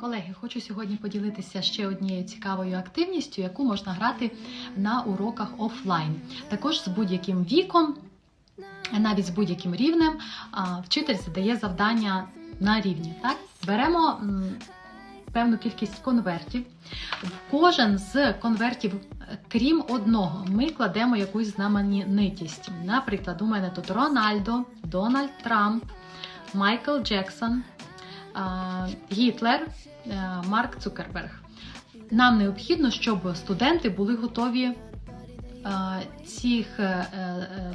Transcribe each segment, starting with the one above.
Колеги, хочу сьогодні поділитися ще однією цікавою активністю, яку можна грати на уроках офлайн. Також з будь-яким віком, навіть з будь-яким рівнем, вчитель задає завдання на рівні. Так? Беремо певну кількість конвертів. В кожен з конвертів, крім одного, ми кладемо якусь знаменитість. Наприклад, у мене тут Рональдо, Дональд Трамп, Майкл Джексон. Гітлер, е, Марк Цукерберг. Нам необхідно, щоб студенти були готові е, цих е,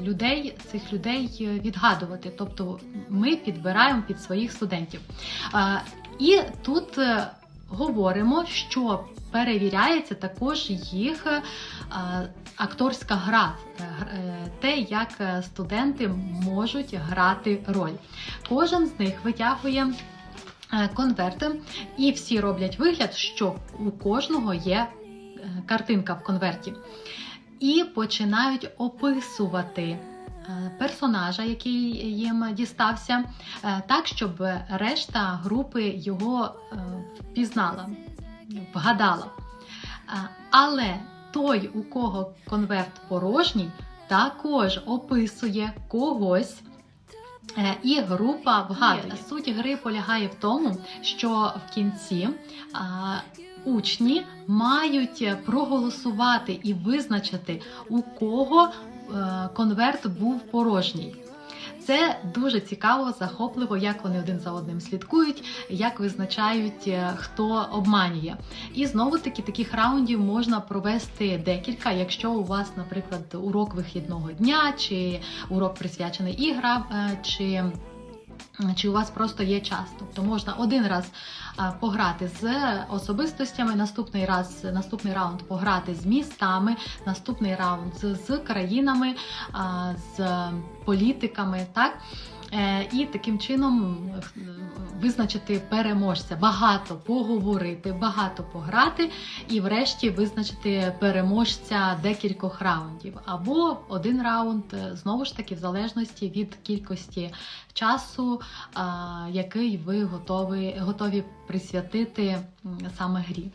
людей, цих людей відгадувати. Тобто ми підбираємо під своїх студентів. І тут говоримо, що перевіряється також їх акторська гра, гр- те, як студенти можуть грати роль. Кожен з них витягує конверти, і всі роблять вигляд, що у кожного є е, картинка в конверті. І починають описувати е, персонажа, який їм дістався, е, так, щоб решта групи його е, впізнала, вгадала. Е, Але той, у кого конверт порожній, також описує когось. Е, І група вгадує. Суть гри полягає в тому, що в кінці а, учні мають проголосувати і визначити, у кого а, конверт був порожній. Це дуже цікаво, захопливо, як вони один за одним слідкують, як визначають, е, хто обманює. І знову таки таких раундів можна провести декілька, якщо у вас, наприклад, урок вихідного дня, чи урок присвячений іграм, е, чи чи у вас просто є час. Тобто можна один раз пограти з особистостями, наступний раз, наступний раунд пограти з містами, наступний раунд з, з країнами, з політиками, так? Е, І таким чином е, визначити переможця, багато поговорити, багато пограти, і врешті визначити переможця декількох раундів. Або один раунд, е, знову ж таки, в залежності від кількості часу, який ви готові, готові присвятити саме грі.